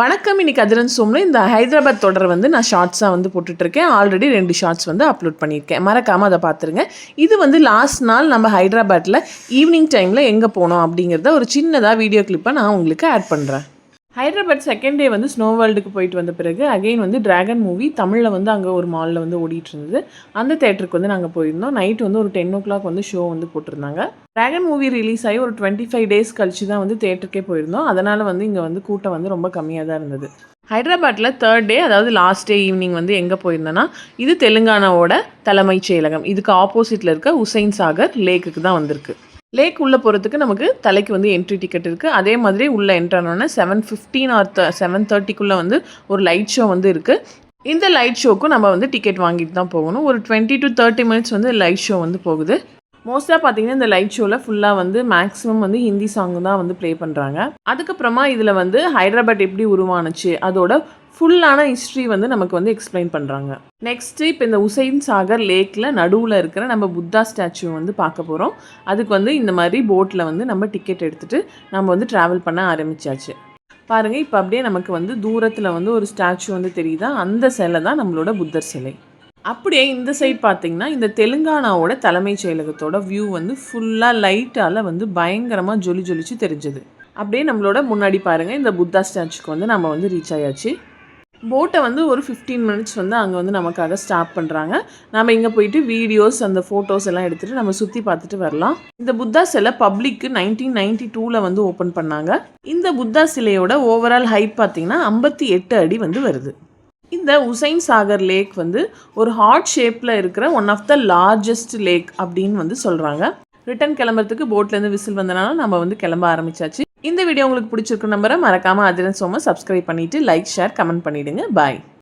வணக்கம் இன்னைக்கு அதிரன் சோம்னு இந்த ஹைதராபாத் தொடர் வந்து நான் ஷார்ட்ஸாக வந்து போட்டுட்ருக்கேன். ஆல்ரெடி ரெண்டு ஷார்ட்ஸ் வந்து அப்லோட் பண்ணியிருக்கேன். மறக்காமல் அதை பார்த்துருங்க. இது வந்து லாஸ்ட் நாள் நம்ம ஹைதராபாத்தில் ஈவினிங் டைமில் எங்கே போனோம் அப்படிங்கிறத ஒரு சின்னதாக வீடியோ கிளிப்பை நான் உங்களுக்கு ஆட் பண்ணுறேன் ஹைதராபாத் செகண்ட் டே வந்து ஸ்னோ வேர்ல்டுக்கு போயிட்டு வந்த பிறகு அகைன் வந்து டிராகன் மூவி தமிழில் வந்து அங்கே ஒரு மாலில் வந்து ஓடிட்டு இருந்தது அந்த தேட்டருக்கு வந்து நாங்கள் போயிருந்தோம். நைட் வந்து ஒரு டென் ஓ கிளாக் வந்து ஷோ வந்து போட்டிருந்தாங்க. டிராகன் மூவி ரிலீஸ் ஆகி ஒரு டுவெண்ட்டி ஃபைவ் டேஸ் கழிச்சு தான் வந்து தேட்டருக்கே போயிருந்தோம். அதனால் வந்து இங்கே வந்து கூட்டம் வந்து ரொம்ப கம்மியாக தான் இருந்தது. ஹைதராபாத்தில் தேர்ட் டே அதாவது லாஸ்ட் டே ஈவினிங் வந்து எங்கே போயிருந்தோன்னா இது தெலுங்கானாவோட தலைமைச் செயலகம். இதுக்கு ஆப்போசிட்டில் இருக்க உசைன் சாகர் லேக்குக்கு தான் வந்திருக்கு. லேக் உள்ளே போகிறதுக்கு நமக்கு தலைக்கு வந்து என்ட்ரி டிக்கெட் இருக்குது அதே மாதிரி உள்ளே என்ட்ரானோடனே செவன் ஃபிஃப்டீன் ஆர் செவன் தேர்ட்டிக்குள்ளே வந்து ஒரு லைட் ஷோ வந்து இருக்குது இந்த லைட் ஷோக்கும் நம்ம வந்து டிக்கெட் வாங்கிட்டு தான் போகணும். ஒரு டுவெண்ட்டி டு தேர்ட்டி மினிட்ஸ் வந்து லைட் ஷோ வந்து போகுது. மோஸ்ட்டாக பார்த்தீங்கன்னா இந்த லைட் ஷோவில் ஃபுல்லாக வந்து மேக்ஸிமம் வந்து ஹிந்தி சாங் தான் வந்து ப்ளே பண்ணுறாங்க அதுக்கப்புறமா இதில் வந்து ஹைதராபாத் எப்படி உருவானுச்சு அதோட ஃபுல்லான ஹிஸ்ட்ரி வந்து நமக்கு வந்து எக்ஸ்பிளைன் பண்ணுறாங்க நெக்ஸ்ட்டு இப்போ இந்த உசைன் சாகர் லேக்கில் நடுவில் இருக்கிற நம்ம புத்தா ஸ்டாச்சு வந்து பார்க்க போகிறோம் அதுக்கு வந்து இந்த மாதிரி போட்டில் வந்து நம்ம டிக்கெட் எடுத்துகிட்டு நம்ம வந்து ட்ராவல் பண்ண ஆரம்பிச்சாச்சு. பாருங்கள் இப்போ அப்படியே நமக்கு வந்து தூரத்தில் வந்து ஒரு ஸ்டாச்சு வந்து தெரியுதா? அந்த சிலை தான் நம்மளோட புத்தர் சிலை. அப்படியே இந்த சைட் பார்த்தீங்கன்னா இந்த தெலுங்கானாவோட தலைமைச் செயலகத்தோட வியூ வந்து ஃபுல்லாக லைட்டால் வந்து பயங்கரமாக ஜொலி ஜொலிச்சு தெரிஞ்சது. அப்படியே நம்மளோட முன்னாடி பாருங்கள் இந்த புத்தா ஸ்டாச்சுக்கு வந்து நம்ம வந்து ரீச் ஆயாச்சு. போட்டை வந்து ஒரு ஃபிஃப்டீன் மினிட்ஸ் வந்து அங்கே வந்து நமக்காக ஸ்டாப் பண்ணுறாங்க நம்ம இங்கே போயிட்டு வீடியோஸ் அந்த ஃபோட்டோஸ் எல்லாம் எடுத்துகிட்டு நம்ம சுற்றி பார்த்துட்டு வரலாம். இந்த புத்தா சிலை பப்ளிக்கு நைன்டீன் நைன்டி டூவில் வந்து ஓப்பன் பண்ணாங்க. இந்த புத்தா சிலையோட ஓவரால் ஹைட் பார்த்தீங்கன்னா ஐம்பத்தி எட்டு அடி வந்து வருது. இந்த உசைன் சாகர் லேக் வந்து ஒரு ஹார்ட் ஷேப்பில் இருக்கிற one of the largest lake அப்படின்னு வந்து சொல்கிறாங்க ரிட்டன் கிளம்புறதுக்கு போட்லேருந்து விசில் வந்தனால நம்ம வந்து கிளம்ப ஆரம்பிச்சாச்சு. இந்த வீடியோ உங்களுக்கு பிடிச்சிருக்கு நம்பரை மறக்காமல் அதிரன் சோம சப்ஸ்கிரைப் பண்ணிவிட்டு லைக் ஷேர் கமெண்ட் பண்ணிவிடுங்க பாய்